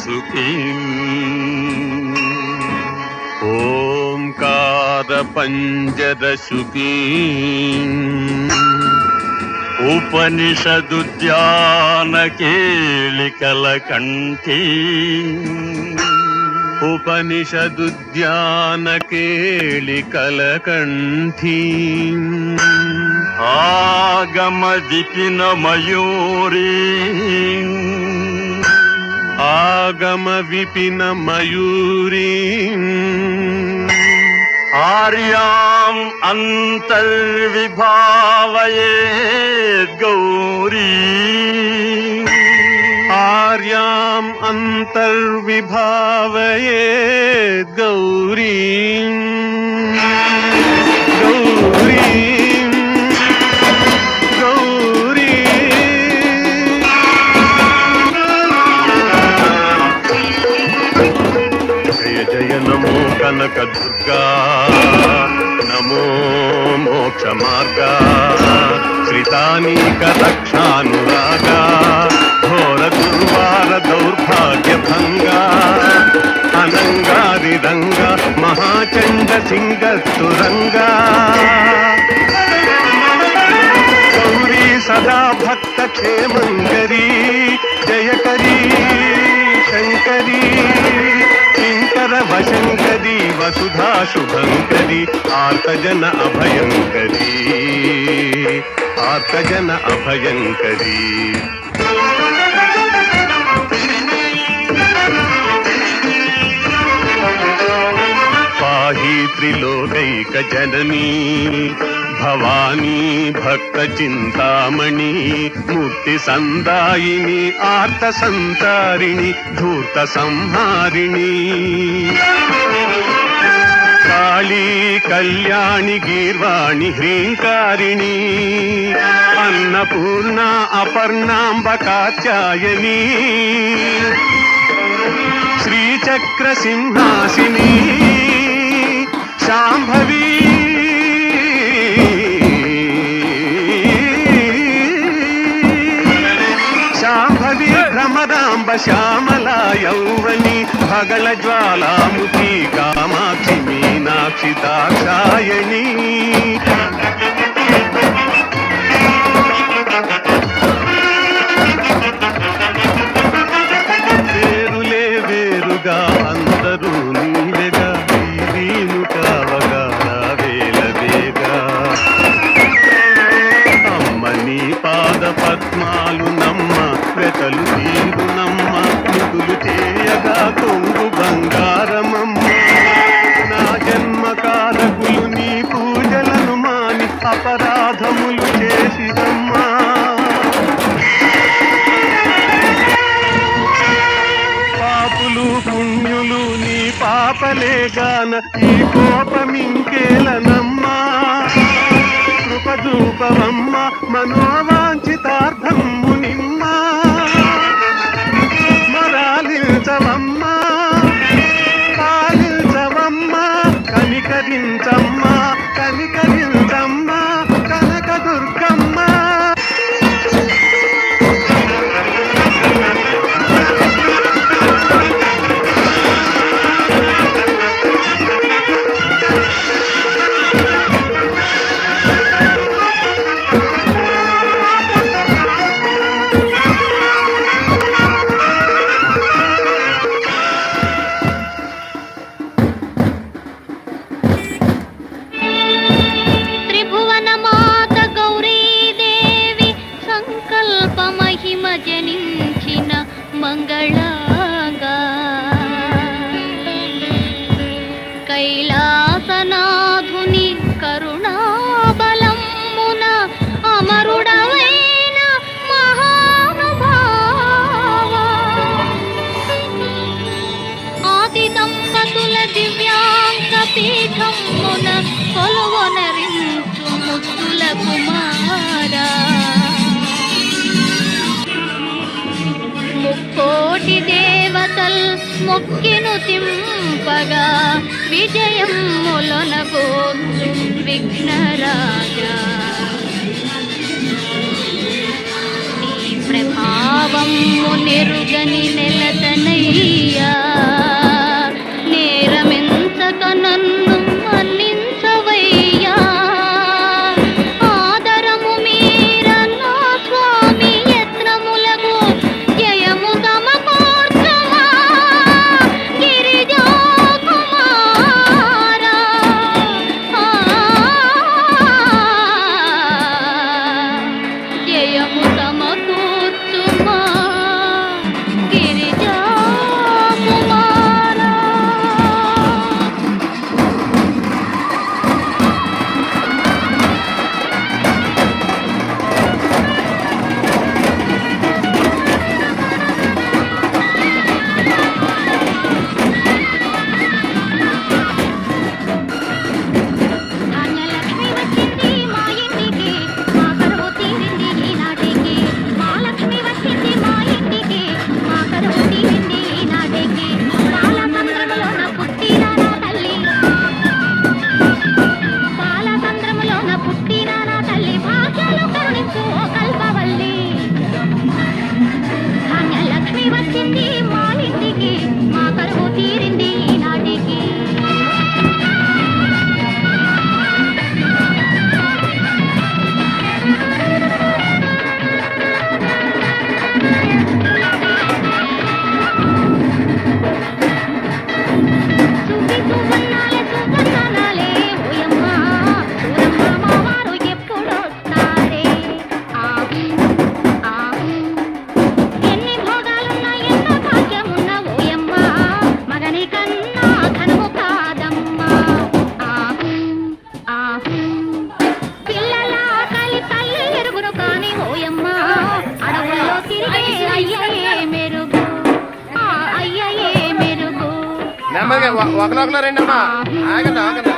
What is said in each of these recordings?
शुकीम् ओङ्कारपञ्जरशुकीम् उपनिषदुद्यानकेलिकलकण्ठी उपनिषदुद्यानकेलिकलकण्ठी आगमदिपिनमयूरी ஆகம விபின மயூரீ ஆரியாம் அந்தர்விபாவையே கௌரி. ஆரியாம் அந்தர்விபாவையே கௌரீ. కనక దుర్గా. నమో మోక్ష మార్గా. శ్రితానీక రక్షానురాగా ఘోర దుర్వార దౌర్భాగ్య భంగా అనంగారి మహాచండ సింగ తురంగా గౌరీ సదా భక్త క్షేమంగరీ. జయకరీ. वशङ्करी वसुधा शुभङ्करी आर्तजन अभयङ्करी आर्तजन अभयंकरी पाही त्रिलोकैक जननी భవానీ భక్త చింతామణి ముక్తి సందాయిని ఆర్త సంతారిణి ధూర్త సంహారిణి. కాళీ కళ్యాణి గీర్వాణి హ్రీంకారిణి. అన్నపూర్ణ అపర్ణాంబ శ్రీచక్ర సింహాసిని. శాంభవీ శ్యామల యౌవని భగల జ్వాలాముఖి కామాక్షి మీనాక్షి దాక్షాయణి. వేరులే వేరుగా అందరూ నీవెగా వీను కావగా వేల అమ్మ నీ పాద పద్మాలు నమ్మ వెతలు గాన ఈ కోపమింకేలనమ్మా కృపదూపవమ్మ మనోవ మొక్కిను తింపగా. విజయములన పోచు విఘ్నరాజా. నీ ప్రభావము నెరుగని నెలతనై ఒకరొకరు రండి అమ్మా ఆగండి ఆగండి.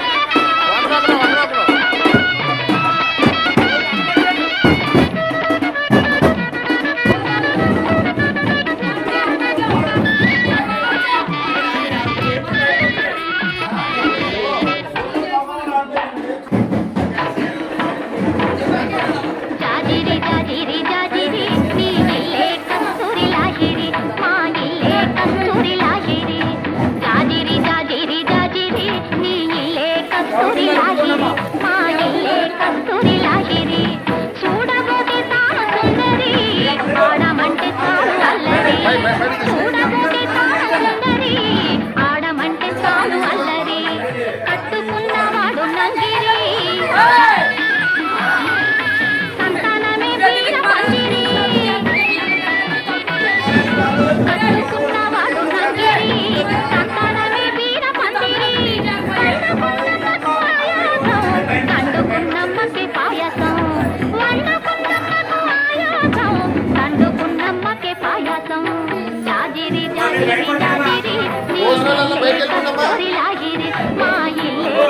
ఆడమంటే மாயிலே